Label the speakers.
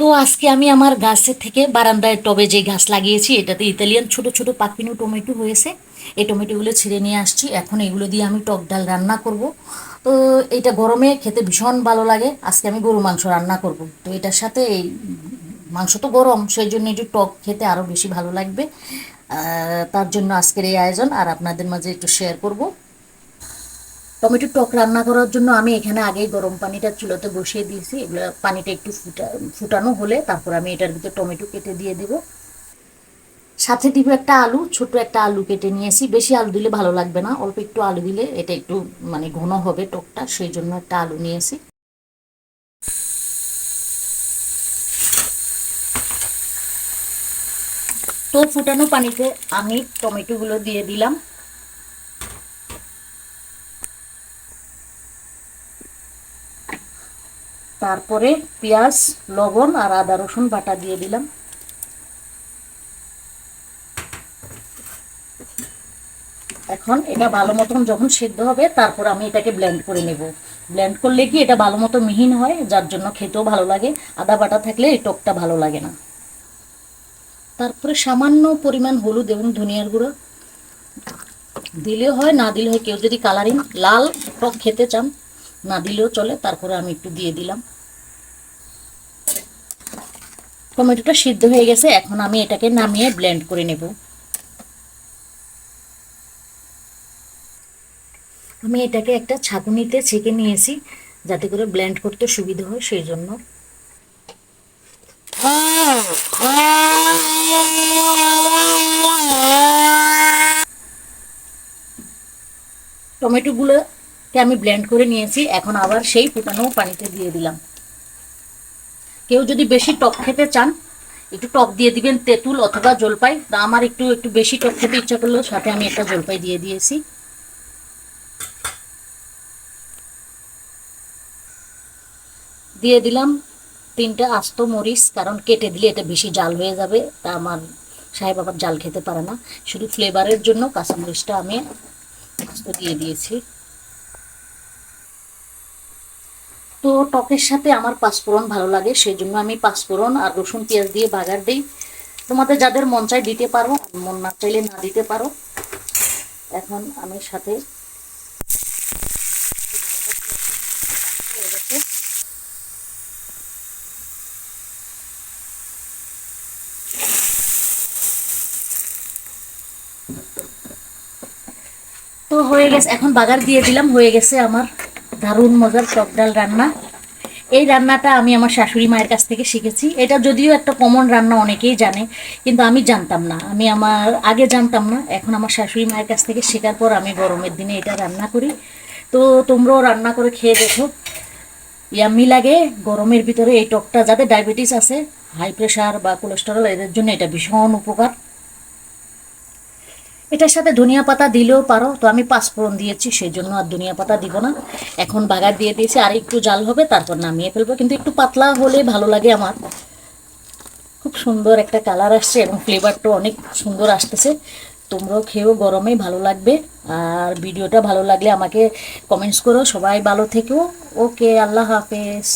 Speaker 1: তো আজকে আমি আমার গাছের থেকে বারান্দায় টবে যে গাছ লাগিয়েছি, এটাতে ইতালিয়ান ছোট ছোট পাকপিনো টমেটো হয়েছে। এই টমেটোগুলো ছিঁড়ে নিয়ে আসছি। এখন এগুলো দিয়ে আমি টক ডাল রান্না করব। তো এটা গরমে খেতে ভীষণ ভালো লাগে। আজকে আমি গরু মাংস রান্না করব। তো এটার সাথে এই মাংস তো গরম, সেই জন্য একটু টক খেতে আরও বেশি ভালো লাগবে। তার জন্য আজকের এই আয়োজন, আর আপনাদের মাঝে একটু শেয়ার করব। টমেটো টক রান্না করার জন্য আমি এখানে আগেই গরম পানিটা চুলোতে বসিয়ে দিয়েছি। এগুলো পানিটা একটু ফুটা, ফুটানো হলে তারপর আমি এটার ভিতরে টমেটো কেটে দিয়ে দেব। সাথে দিব একটা আলু ছোট একটা আলু কেটে নিয়েছি। বেশি আলু দিলে ভালো লাগবে না, অল্প একটু আলু দিলে এটা একটু মানে ঘন হবে টকটা, সেই জন্য একটা আলু নিয়েছি। তো ফুটানো পানিতে আমি টমেটোগুলো দিয়ে দিলাম। তারপরে পেঁয়াজ, লবণ আর আদা, রসুন বাটা দিয়ে দিলাম। এখন এটা ভালো মতন যখন সিদ্ধ হবে, তারপর আমি এটাকে ব্লেন্ড করে নেব। ব্লেন্ড করলে কি এটা ভালো মতো মিহিন হয়, যার জন্য খেতেও ভালো লাগে। আদা বাটা থাকলে এই টকটা ভালো লাগে না। তারপরে সামান্য পরিমাণ হলুদ এবং ধনিয়ার গুঁড়ো। দিলেও হয়, না দিলে হয়, কেউ যদি কালারিং লাল টক খেতে চান না দিলেও চলে, তারপরে আমি একটু দিয়ে দিলাম। টমেটোটা সিদ্ধ হয়ে গেছে, এখন আমি এটাকে নামিয়ে ব্লেন্ড করে নেব। আমি এটাকে একটা ছাঁকুনিতে ছেঁকে নিয়েছি, যাতে করে ব্লেন্ড করতে সুবিধা হয় সেই জন্য। টমেটোগুলোকে আমি ব্লেন্ড করে নিয়েছি, এখন আবার সেই ফুটানো পানিতে দিয়ে দিলাম। কেউ যদি বেশি টক খেতে চান, একটু টক দিয়ে দিবেন, তেঁতুল অথবা জলপাই। তা আমার একটু একটু বেশি টক খেতে ইচ্ছা করল সাথে আমি একটা জলপাই দিয়ে দিয়েছি। দিয়ে দিলাম তিনটা আস্ত মরিচ, কারণ কেটে দিলে এটা বেশি জাল হয়ে যাবে। তা আমার সাহেব আবার জাল খেতে পারে না। শুধু ফ্লেভারের জন্য কাঁচামরিচটা আমি আস্ত দিয়ে দিয়েছি। তো টকের সাথে আমার পাঁচফোড়ন ভালো লাগে সেই জন্য আমি পাঁচফোড়ন আর রসুন, পেঁয়াজ দিয়ে বাগার দিই। তোমাদের যাদের মন চাই দিতে পারো মন না চাইলে না দিতে পারো। এখন আমি সাথে তো হয়ে গেছে, এখন বাগার দিয়ে দিলাম, হয়ে গেছে আমার। দারুণ মজার টক ডাল রান্না। এই রান্নাটা আমি আমার শাশুড়ি মায়ের কাছ থেকে শিখেছি। এটা যদিও একটা কমন রান্না অনেকেই জানে, কিন্তু আমি জানতাম না। আমি আমার আগে জানতাম না। এখন আমার শাশুড়ি মায়ের কাছ থেকে শেখার পর আমি গরমের দিনে এটা রান্না করি। তো তোমরাও রান্না করে খেয়ে দেখো। ইয়াম্মি লাগে গরমের ভিতরে এই টকটা, যাদের ডায়াবেটিস আছে হাই প্রেশার বা কোলেস্টেরল এদের জন্য এটা ভীষণ উপকার। এটার সাথে ধনিয়া পাতা দিলেও পারো। তো আমি পাঁচফোড়ন দিয়েছি সেই জন্য আর ধনিয়া পাতা দিব না। এখন বাগার দিয়ে দিয়েছি, আর একটু জাল হবে, তারপর নামিয়ে ফেলব। কিন্তু একটু পাতলা হলে ভালো লাগে আমার। খুব সুন্দর একটা কালার আসছে এবং ফ্লেভারটা অনেক সুন্দর আসতেছে। তোমরাও খেয়েও গরমেই ভালো লাগবে। আর ভিডিওটা ভালো লাগলে আমাকে কমেন্টস করো। সবাই ভালো থেকো। ওকে, আল্লাহ হাফেজ।